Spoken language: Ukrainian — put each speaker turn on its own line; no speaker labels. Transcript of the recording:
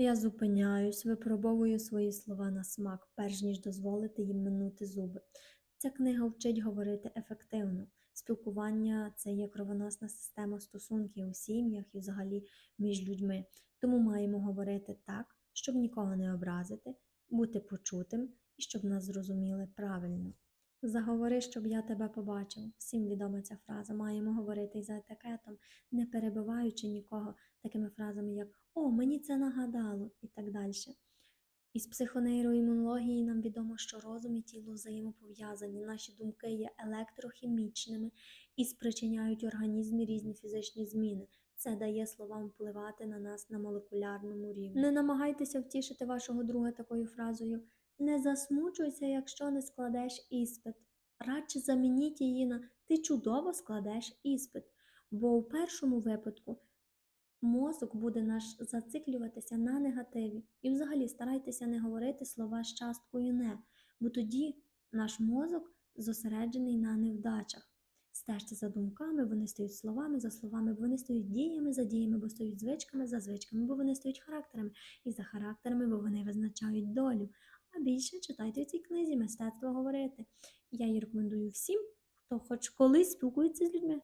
Я зупиняюсь, випробовую свої слова на смак, перш ніж дозволити їм минути зуби. Ця книга вчить говорити ефективно. Спілкування це є кровоносна система стосунків у сім'ях і взагалі між людьми. Тому маємо говорити так, щоб нікого не образити, бути почутим і щоб нас зрозуміли правильно. Заговори, щоб я тебе побачив. Всім відома ця фраза. Маємо говорити за етикетом, не перебиваючи нікого такими фразами, як О, мені це нагадало і так далі. Із психонейроімунології нам відомо, що розум і тіло взаємопов'язані. Наші думки є електрохімічними і спричиняють організмі різні фізичні зміни. Це дає словам впливати на нас на молекулярному рівні. Не намагайтеся втішити вашого друга такою фразою Не засмучуйся, якщо не складеш іспит. Радше замініть її на Ти чудово складеш іспит. Бо у першому випадку мозок буде наш зациклюватися на негативі. І взагалі старайтеся не говорити слова з часткою не, бо тоді наш мозок зосереджений на невдачах. Стежте за думками, вони стають словами за словами, бо вони стають діями за діями, бо стають звичками за звичками, бо вони стають характерами, і за характерами, бо вони визначають долю. А більше читайте в цій книзі мистецтво говорити. Я її рекомендую всім, хто хоч колись спілкується з людьми.